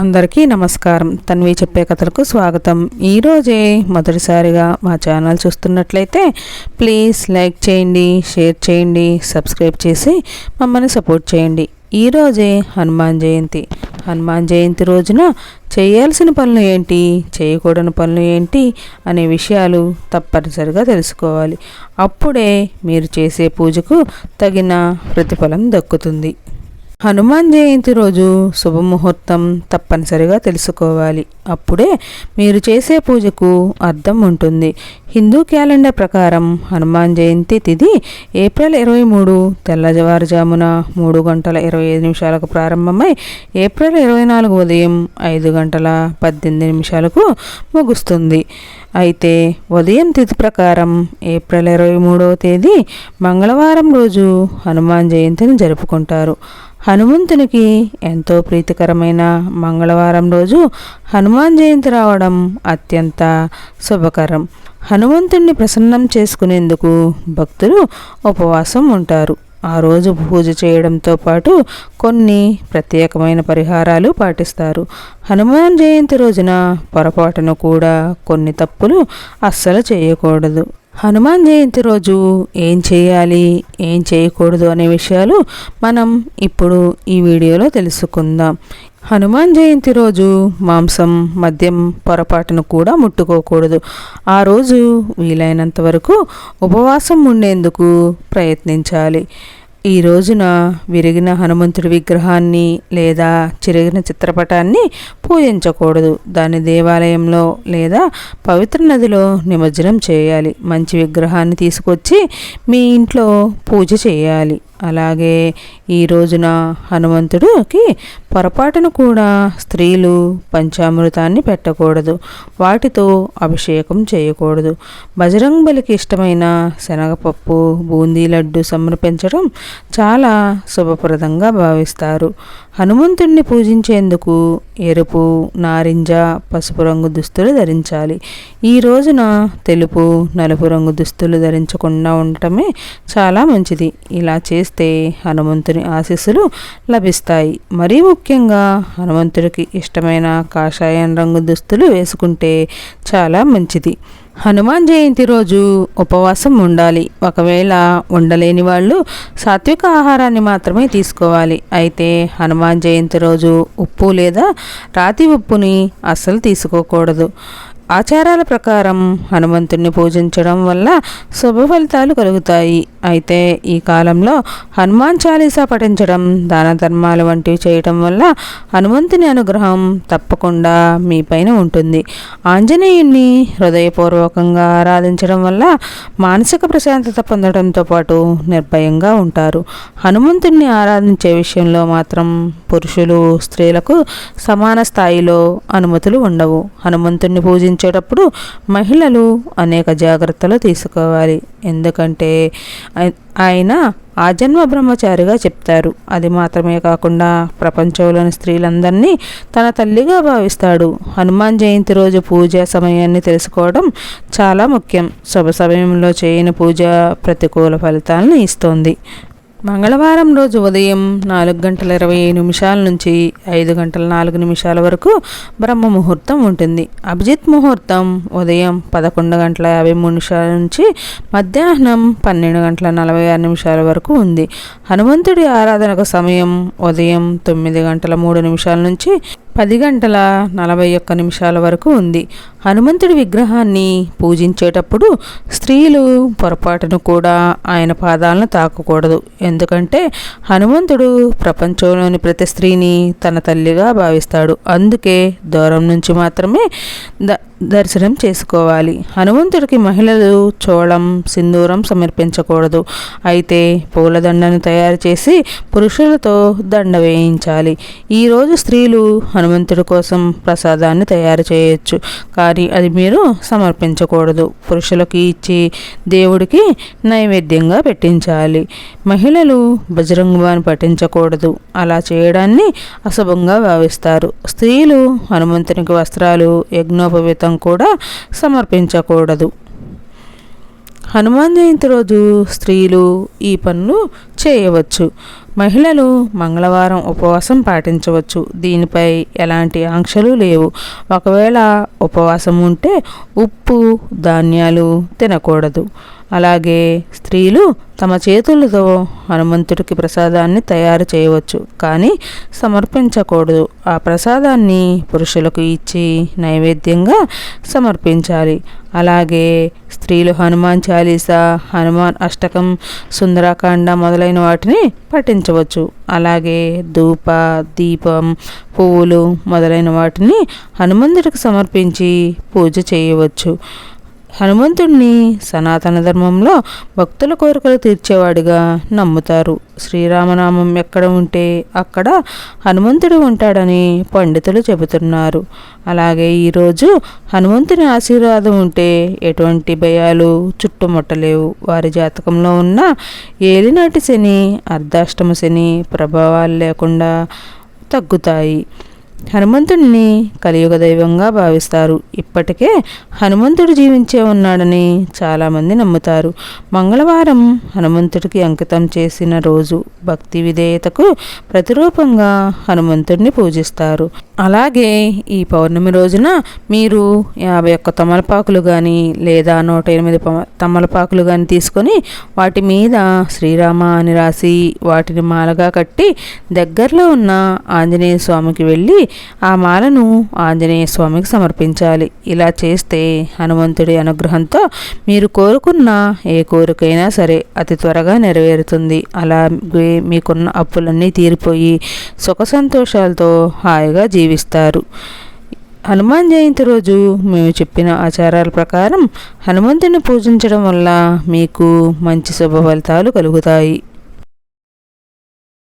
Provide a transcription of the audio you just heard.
అందరికీ నమస్కారం. తన్వి చెప్పే కథలకు స్వాగతం. ఈరోజే మొదటిసారిగా మా ఛానల్ చూస్తున్నట్లయితే ప్లీజ్ లైక్ చేయండి షేర్ చేయండి సబ్స్క్రైబ్ చేసి మమ్మల్ని సపోర్ట్ చేయండి. ఈరోజే హనుమాన్ జయంతి. హనుమాన్ జయంతి రోజున చేయాల్సిన పనులు ఏంటి చేయకూడని పనులు ఏంటి అనే విషయాలు తప్పనిసరిగా తెలుసుకోవాలి. అప్పుడే మీరు చేసే పూజకు తగిన ప్రతిఫలం దక్కుతుంది. హనుమాన్ జయంతి రోజు శుభముహూర్తం తప్పనిసరిగా తెలుసుకోవాలి. అప్పుడే మీరు చేసే పూజకు అర్థం ఉంటుంది. హిందూ క్యాలెండర్ ప్రకారం హనుమాన్ జయంతి తిథి ఏప్రిల్ ఇరవై మూడు తెల్లవారుజామున మూడు గంటల ఇరవై ఐదు నిమిషాలకు ప్రారంభమై ఏప్రిల్ ఇరవై నాలుగు ఉదయం ఐదు గంటల పద్దెనిమిది నిమిషాలకు ముగుస్తుంది. అయితే ఉదయం తిథి ప్రకారం ఏప్రిల్ ఇరవై మూడవ తేదీ మంగళవారం రోజు హనుమాన్ జయంతిని జరుపుకుంటారు. హనుమంతునికి ఎంతో ప్రీతికరమైన మంగళవారం రోజు హనుమాన్ జయంతి రావడం అత్యంత శుభకరం. హనుమంతుణ్ణి ప్రసన్నం చేసుకునేందుకు భక్తులు ఉపవాసం ఉంటారు. ఆ రోజు పూజ చేయడంతో పాటు కొన్ని ప్రత్యేకమైన పరిహారాలు పాటిస్తారు. హనుమాన్ జయంతి రోజున పొరపాటును కూడా కొన్ని తప్పులు అస్సలు చేయకూడదు. హనుమాన్ జయంతి రోజు ఏం చేయాలి ఏం చేయకూడదు అనే విషయాలు మనం ఇప్పుడు ఈ వీడియోలో తెలుసుకుందాం. హనుమాన్ జయంతి రోజు మాంసం మద్యం పొరపాటును కూడా ముట్టుకోకూడదు. ఆ రోజు వీలైనంత వరకు ఉపవాసం ఉండేందుకు ప్రయత్నించాలి. ఈ రోజున విరిగిన హనుమంతుడి విగ్రహాన్ని లేదా చిరిగిన చిత్రపటాన్ని పూజించకూడదు. దాని దేవాలయంలో లేదా పవిత్ర నదిలో నిమజ్జనం చేయాలి. మంచి విగ్రహాన్ని తీసుకొచ్చి మీ ఇంట్లో పూజ చేయాలి. అలాగే ఈ రోజున హనుమంతుడికి పొరపాటును కూడా స్త్రీలు పంచామృతాన్ని పెట్టకూడదు. వాటితో అభిషేకం చేయకూడదు. బజరంగ్ బలికి ఇష్టమైన శనగపప్పు బూందీ లడ్డు సమర్పించడం చాలా శుభప్రదంగా భావిస్తారు. హనుమంతుణ్ణి పూజించేందుకు ఎరుపు నారింజ పసుపు రంగు దుస్తులు ధరించాలి. ఈ రోజున తెలుపు నలుపు రంగు దుస్తులు ధరించకుండా ఉండటమే చాలా మంచిది. ఇలా చేస్తే హనుమంతుని ఆశీస్సులు లభిస్తాయి. మరీ ముఖ్యంగా హనుమంతుడికి ఇష్టమైన కాషాయం రంగు దుస్తులు వేసుకుంటే చాలా మంచిది. హనుమాన్ జయంతి రోజు ఉపవాసం ఉండాలి. ఒకవేళ ఉండలేని వాళ్ళు సాత్విక ఆహారాన్ని మాత్రమే తీసుకోవాలి. అయితే హనుమాన్ జయంతి రోజు ఉప్పు లేదా రాతి ఉప్పుని అస్సలు తీసుకోకూడదు. ఆచారాల ప్రకారం హనుమంతుణ్ణి పూజించడం వల్ల శుభ ఫలితాలు కలుగుతాయి. అయితే ఈ కాలంలో హనుమాన్ చాలీసా పఠించడం దాన ధర్మాలు వంటివి చేయటం వల్ల హనుమంతుని అనుగ్రహం తప్పకుండా మీ పైన ఉంటుంది. ఆంజనేయుణ్ణి హృదయపూర్వకంగా ఆరాధించడం వల్ల మానసిక ప్రశాంతత పొందడంతో పాటు నిర్భయంగా ఉంటారు. హనుమంతుణ్ణి ఆరాధించే విషయంలో మాత్రం పురుషులు స్త్రీలకు సమాన స్థాయిలో అనుమతులు ఉండవు. హనుమంతుణ్ణి పూజించేటప్పుడు మహిళలు అనేక జాగ్రత్తలు తీసుకోవాలి. ఎందుకంటే ఆయన ఆజన్మ బ్రహ్మచారిగా చెప్తారు. అది మాత్రమే కాకుండా ప్రపంచంలోని స్త్రీలందరినీ తన తల్లిగా భావిస్తాడు. హనుమాన్ జయంతి రోజు పూజ సమయాన్ని తెలుసుకోవడం చాలా ముఖ్యం. శుభ సమయంలో చేయని పూజ ప్రతికూల ఫలితాలను ఇస్తుంది. మంగళవారం రోజు ఉదయం నాలుగు గంటల ఇరవై నిమిషాల నుంచి ఐదు గంటల నాలుగు నిమిషాల వరకు బ్రహ్మ ముహూర్తం ఉంటుంది. అభిజిత్ ముహూర్తం ఉదయం పదకొండు గంటల యాభై మూడు నిమిషాల నుంచి మధ్యాహ్నం పన్నెండు గంటల నలభై ఆరు నిమిషాల వరకు ఉంది. హనుమంతుడి ఆరాధనకు సమయం ఉదయం తొమ్మిది గంటల మూడు నిమిషాల నుంచి పది గంటల నలభై ఒక్క నిమిషాల వరకు ఉంది. హనుమంతుడి విగ్రహాన్ని పూజించేటప్పుడు స్త్రీలు పొరపాటును కూడా ఆయన పాదాలను తాకకూడదు. ఎందుకంటే హనుమంతుడు ప్రపంచంలోని ప్రతి స్త్రీని తన తల్లిగా భావిస్తాడు. అందుకే దూరం నుంచి మాత్రమే ద దర్శనం చేసుకోవాలి. హనుమంతుడికి మహిళలు చోళం సింధూరం సమర్పించకూడదు. అయితే పూలదండను తయారు చేసి పురుషులతో దండ వేయించాలి. ఈరోజు స్త్రీలు హనుమంతుడి కోసం ప్రసాదాన్ని తయారు చేయొచ్చు. కానీ అది మీరు సమర్పించకూడదు. పురుషులకి ఇచ్చి దేవుడికి నైవేద్యంగా పెట్టించాలి. మహిళలు బజరంగుబాని పఠించకూడదు. అలా చేయడాన్ని అశుభంగా భావిస్తారు. స్త్రీలు హనుమంతునికి వస్త్రాలు యజ్ఞోపవీతం కూడా సమర్పించకూడదు. హనుమాన్ జయంతి రోజు స్త్రీలు ఈ పనులు చేయవచ్చు. మహిళలు మంగళవారం ఉపవాసం పాటించవచ్చు. దీనిపై ఎలాంటి ఆంక్షలు లేవు. ఒకవేళ ఉపవాసం ఉంటే ఉప్పు ధాన్యాలు తినకూడదు. అలాగే స్త్రీలు తమ చేతులతో హనుమంతుడికి ప్రసాదాన్ని తయారు చేయవచ్చు. కానీ సమర్పించకూడదు. ఆ ప్రసాదాన్ని పురుషులకు ఇచ్చి నైవేద్యంగా సమర్పించాలి. అలాగే స్త్రీలు హనుమాన్ చాలీస హనుమాన్ అష్టకం సుందరాకాండ మొదలైన వాటిని పఠించవచ్చు అలాగే ధూప దీపం పువ్వులు మొదలైన వాటిని హనుమంతుడికి సమర్పించి పూజ చేయవచ్చు. హనుమంతుడిని సనాతన ధర్మంలో భక్తుల కోరికలు తీర్చేవాడిగా నమ్ముతారు. శ్రీరామనామం ఎక్కడ ఉంటే అక్కడ హనుమంతుడు ఉంటాడని పండితులు చెబుతున్నారు. అలాగే ఈరోజు హనుమంతుని ఆశీర్వాదం ఉంటే ఎటువంటి భయాలు చుట్టుముట్టలేవు. వారి జాతకంలో ఉన్న ఏలినాటి శని అర్ధాష్టమ శని ప్రభావాలు లేకుండా తగ్గుతాయి. హనుమంతుడిని కలియుగ దైవంగా భావిస్తారు. ఇప్పటికే హనుమంతుడు జీవించే ఉన్నాడని చాలామంది నమ్ముతారు. మంగళవారం హనుమంతుడికి అంకితం చేసిన రోజు భక్తి విధేయతకు ప్రతిరూపంగా హనుమంతుడిని పూజిస్తారు. అలాగే ఈ పౌర్ణమి రోజున మీరు యాభై ఒక్క తమలపాకులు కానీ లేదా నూట ఎనిమిది తమలపాకులు కానీ తీసుకొని వాటి మీద శ్రీరామ అని రాసి వాటిని మాలగా కట్టి దగ్గరలో ఉన్న ఆంజనేయ స్వామికి వెళ్ళి ఆ మాలను ఆంజనేయ స్వామికి సమర్పించాలి. ఇలా చేస్తే హనుమంతుడి అనుగ్రహంతో మీరు కోరుకున్న ఏ కోరికైనా సరే అతి త్వరగా నెరవేరుతుంది. అలాగే మీకున్న అప్పులన్నీ తీరిపోయి సుఖ సంతోషాలతో హాయిగా జీవిస్తారు. హనుమాన్ జయంతి రోజు మేము చెప్పిన ఆచారాల ప్రకారం హనుమంతుని పూజించడం వల్ల మీకు మంచి శుభ ఫలితాలు కలుగుతాయి.